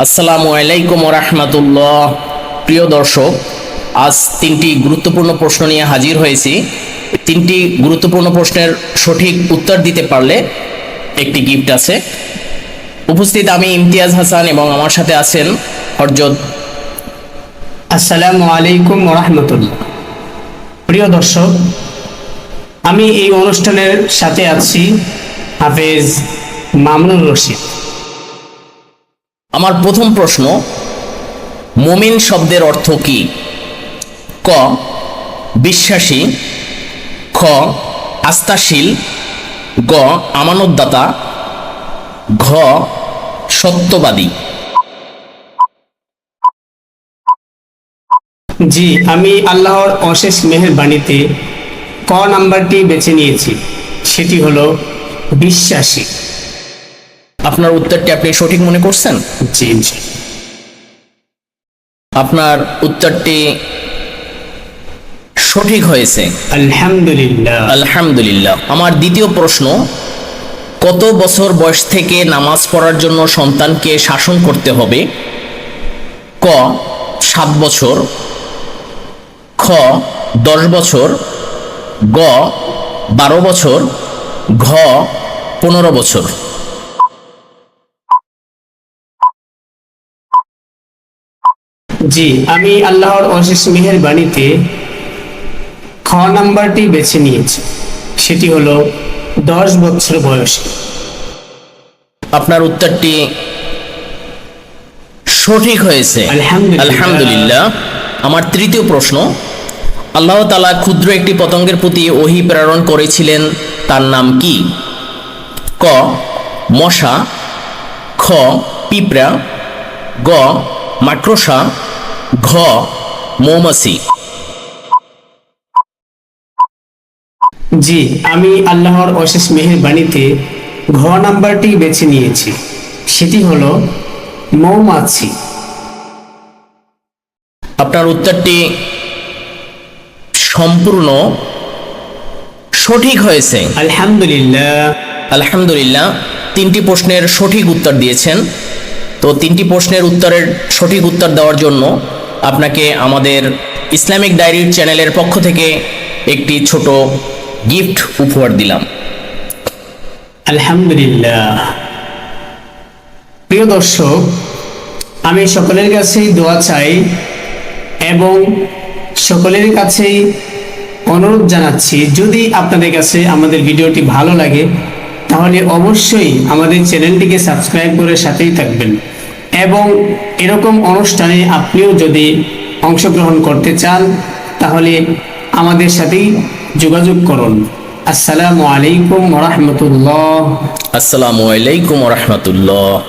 আসসালামু আলাইকুম রহমতুল্লাহ। প্রিয় দর্শক, আজ তিনটি গুরুত্বপূর্ণ প্রশ্ন নিয়ে হাজির হয়েছি। তিনটি গুরুত্বপূর্ণ প্রশ্নের সঠিক উত্তর দিতে পারলে একটি গিফট আছে। উপস্থিত আমি ইমতিয়াজ হাসান এবং আমার সাথে আছেন হরজত। আসসালামু আলাইকুম রহমতুল্লাহ। প্রিয় দর্শক, আমি এই অনুষ্ঠানের সাথে আছি হাফেজ মামুনুর রশিদ। আমার প্রথম প্রশ্ন, মোমিন শব্দের অর্থ কি? ক, বিশ্বাসী, খ, আস্থাশীল, গ, আমানতদাতা, ঘ, সত্যবাদী। জি, আমি আল্লাহর অশেষ মেহেরবাণীতে ক নাম্বারটি বেছে নিয়েছি। সেটি হলো, বিশ্বাসী। আপনার উত্তরটি আপনি সঠিক মনে করছেন? জি জি। আপনার উত্তরটি সঠিক হয়েছে। আলহামদুলিল্লাহ। আলহামদুলিল্লাহ। আমার দ্বিতীয় প্রশ্ন কত বছর বয়স থেকে নামাজ পড়ার জন্য সন্তানকে শাসন করতে হবে? ক সাত বছর। খ দশ বছর। গ বারো বছর। ঘ পনেরো বছর। জি আমি আল্লাহর অশেষ মেহেরবাণীতে খ নাম্বারটি বেছে নিয়েছি। সেটি হলো দশ বছর বয়সে। আপনার উত্তরটি সঠিক হয়েছে। আলহামদুলিল্লাহ। আমার তৃতীয় প্রশ্ন আল্লাহ তালা ক্ষুদ্র একটি পতঙ্গের প্রতি ওহি প্রেরণ করেছিলেন তার নাম কি? ক মশা খ পিঁপড়া গ মাকড়সা ঘ মৌমাছি। জি আমি আল্লাহর অশেষ মেহেরবাণীতে ঘ নাম্বারটি বেছে নিয়েছি। সেটি হলো মৌমাছি। আপনার উত্তরটি সম্পূর্ণ সঠিক হয়েছে। আলহামদুলিল্লাহ। আলহামদুলিল্লাহ তিনটি প্রশ্নের সঠিক উত্তর দিয়েছেন। তো তিনটি প্রশ্নের উত্তরের সঠিক উত্তর দেওয়ার জন্য আপনাকে আমাদের ইসলামিক ডায়েরির চ্যানেলের পক্ষ থেকে একটি ছোট গিফট উপহার দিলাম। আলহামদুলিল্লাহ। প্রিয় দর্শক, আমি সকলের কাছেই দোয়া চাই এবং সকলের কাছেই অনুরোধ জানাচ্ছি, যদি আপনাদের কাছে আমাদের ভিডিওটি ভালো লাগে, তাহলে অবশ্যই আমাদের চ্যানেলটিকে সাবস্ক্রাইব করে সাথেই থাকবেন। এবং এরকম অনুষ্ঠানে আপনিও যদি অংশগ্রহণ করতে চান, তাহলে আমাদের সাথেই যোগাযোগ করুন। আসসালামু আলাইকুম রহমতুল্লাহ। আসসালামু আলাইকুম রহমতুল্লাহ।